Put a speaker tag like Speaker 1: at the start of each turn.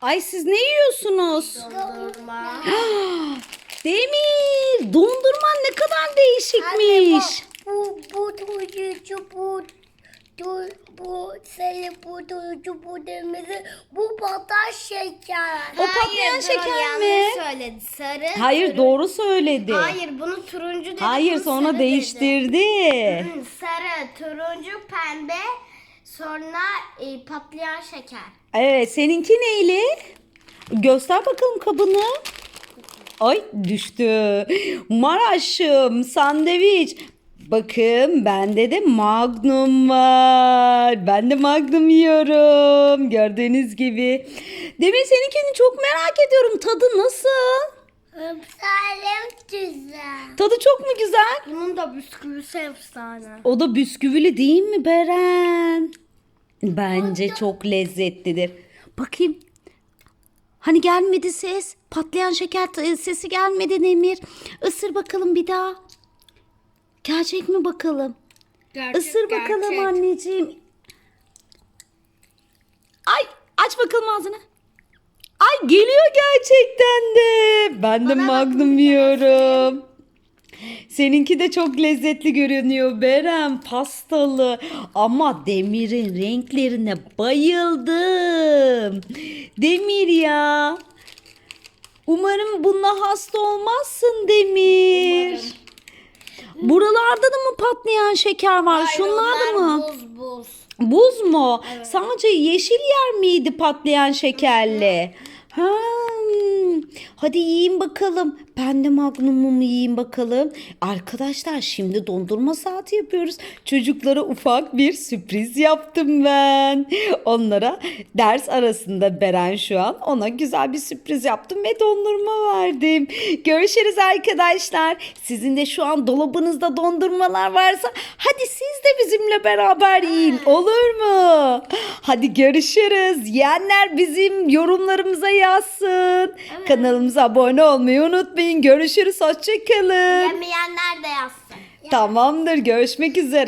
Speaker 1: Ay siz ne yiyorsunuz?
Speaker 2: Dondurma.
Speaker 1: Demir, dondurman ne kadar değişikmiş.
Speaker 2: bu bu turuncu bu bu bu sarı bu turuncu bu kırmızı bu patat şeker.
Speaker 1: O patlayan şeker mi?
Speaker 3: yanlış söyledi. Sarı.
Speaker 1: Hayır
Speaker 3: turun-
Speaker 1: doğru söyledi.
Speaker 3: Hayır bunu turuncu dedi.
Speaker 1: Hayır
Speaker 3: bunu
Speaker 1: sonra
Speaker 3: sarı
Speaker 1: değiştirdi.
Speaker 3: dedi. Hı, Sarı, turuncu, pembe. Sonra e, patlayan şeker.
Speaker 1: Evet seninki neyli? Göster bakalım kabını. Ay düştü. Maraş'ım sandviç. Bakın bende de magnum var. Ben de magnum yiyorum. Gördüğünüz gibi. Demir seninkini çok merak ediyorum. Tadı nasıl?
Speaker 2: Salep güzel.
Speaker 1: Tadı çok mu güzel?
Speaker 3: Bunun da bisküvisi efsane.
Speaker 1: O da bisküvili değil mi Beren? Bence çok lezzetlidir. Bakayım. Hani gelmedi ses. Patlayan şeker t- sesi gelmedi Nemir. Isır bakalım bir daha. Gerçek mi bakalım? Isır bakalım anneciğim. Ay aç bakalım ağzını. Geliyor gerçekten de. Ben de magnum yiyorum. Seninki de çok lezzetli görünüyor Berem pastalı ama Demir'in renklerine bayıldım. Demir ya. Umarım bununla hasta olmazsın Demir. Buralarda da mı patlayan şeker var? Şunlar da mı?
Speaker 3: Buz buz.
Speaker 1: Buz mu? Sadece yeşil yer miydi patlayan şekerli? Ha, hadi yiyin bakalım. Ben de magnumumu yiyeyim bakalım. Arkadaşlar şimdi dondurma saati yapıyoruz. Çocuklara ufak bir sürpriz yaptım ben. Onlara ders arasında Beren şu an ona güzel bir sürpriz yaptım ve dondurma verdim. Görüşürüz arkadaşlar. Sizin de şu an dolabınızda dondurmalar varsa hadi siz de bizimle beraber yiyin. Olur mu? Hadi görüşürüz. Yiyenler bizim yorumlarımıza yazsın. Kanalımıza abone olmayı unutmayın. Görüşürüz. Hoşçakalın.
Speaker 3: Yemeyenler de yazsın.
Speaker 1: Tamamdır. Görüşmek üzere.